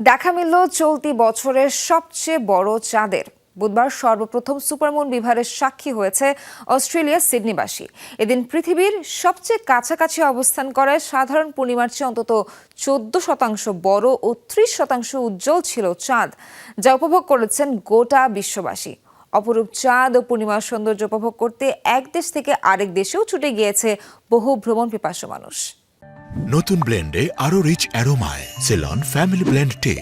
দেখা মিলল চলতি বছরের সবচেয়ে বড় চাঁদের। বুধবার সর্বপ্রথম সুপারমুন বিভারের সাক্ষী হয়েছে অস্ট্রেলিয়ার সিডনিবাসী। এদিন পৃথিবীর সবচেয়ে কাছাকাছি অবস্থান করায় সাধারণ পূর্ণিমার চেয়ে অন্তত চোদ্দ শতাংশ বড় ও ত্রিশ শতাংশ উজ্জ্বল ছিল চাঁদ, যা উপভোগ করেছেন গোটা বিশ্ববাসী। অপরূপ চাঁদ ও পূর্ণিমার সৌন্দর্য উপভোগ করতে এক দেশ থেকে আরেক দেশেও ছুটে গিয়েছে বহু ভ্রমণ পিপাসু মানুষ। নতুন ব্লেন্ডে আরও রিচ অ্যারোমায় সেলন ফ্যামিলি ব্লেন্ড টে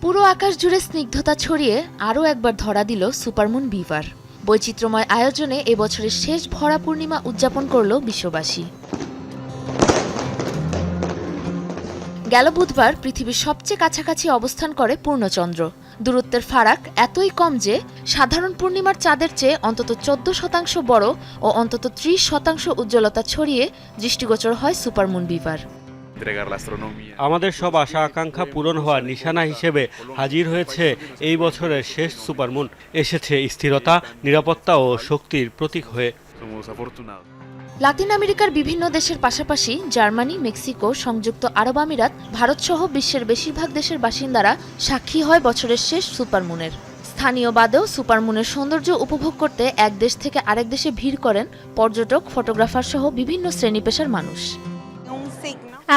পুরো আকাশ জুড়ে স্নিগ্ধতা ছড়িয়ে আরও একবার ধরা দিল সুপারমুন বিভার। বৈচিত্র্যময় আয়োজনে এবছরের শেষ ভরা পূর্ণিমা উদযাপন করল বিশ্ববাসী। গেল বুধবার পৃথিবীর সবচেয়ে কাছাকাছি অবস্থান করে পূর্ণচন্দ্র দূরত্বের ফারাক এতই কম যে, সাধারণ পূর্ণিমার চাঁদের চেয়ে অন্তত চোদ্দ শতাংশ বড় ও অন্তত ত্রিশ শতাংশ উজ্জ্বলতা ছড়িয়ে দৃষ্টিগোচর হয় সুপারমুন বিভার. আমাদের সব আশা আকাঙ্ক্ষা পূরণ হওয়ার নিশানা হিসেবে হাজির হয়েছে এই বছরের শেষ সুপারমুন এসেছে স্থিরতা, নিরাপত্তা ও শক্তির প্রতীক হয়ে. লাতিন আমেরিকার বিভিন্ন দেশের পাশাপাশি জার্মানি, মেক্সিকো, সংযুক্ত আরব আমিরাত ভারতসহ বিশ্বের বেশিরভাগ দেশের বাসিন্দারা সাক্ষী হয় বছরের শেষ সুপারমুনের স্থানীয় বাদেও সুপারমুনের সৌন্দর্য উপভোগ করতে এক দেশ থেকে আরেক দেশে ভিড় করেন পর্যটক, ফটোগ্রাফার সহ বিভিন্ন শ্রেণি পেশার মানুষ।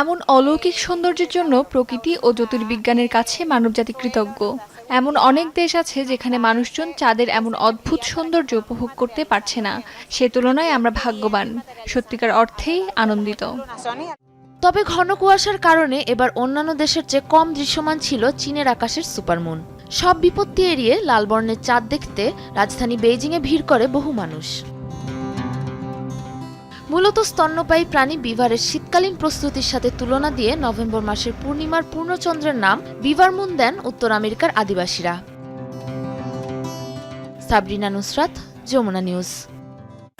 এমন অলৌকিক সৌন্দর্যের জন্য প্রকৃতি ও জ্যোতির্বিজ্ঞানের কাছে মানবজাতি কৃতজ্ঞ। এমন অনেক দেশ আছে যেখানে মানুষজন চাঁদের এমন অদ্ভুত সৌন্দর্য উপভোগ করতে পারছে না। সে তুলনায় আমরা ভাগ্যবান। সত্যিকার অর্থেই আনন্দিত। তবে ঘন কুয়াশার কারণে এবার অন্যান্য দেশের চেয়ে কম দৃশ্যমান ছিল চীনের আকাশের সুপারমুন। সব বিপত্তি এড়িয়ে লাল বর্ণের চাঁদ দেখতে রাজধানী বেইজিংয়ে ভিড় করে বহু মানুষ। মূলত স্তন্যপায়ী প্রাণী বিভারের শীতকালীন প্রস্তুতির সাথে তুলনা দিয়ে নভেম্বর মাসের পূর্ণিমার পূর্ণচন্দ্রের নাম বিভার মুন দেন উত্তর আমেরিকার আদিবাসীরা। সাবরিনা নুসরাত, যমুনা নিউজ।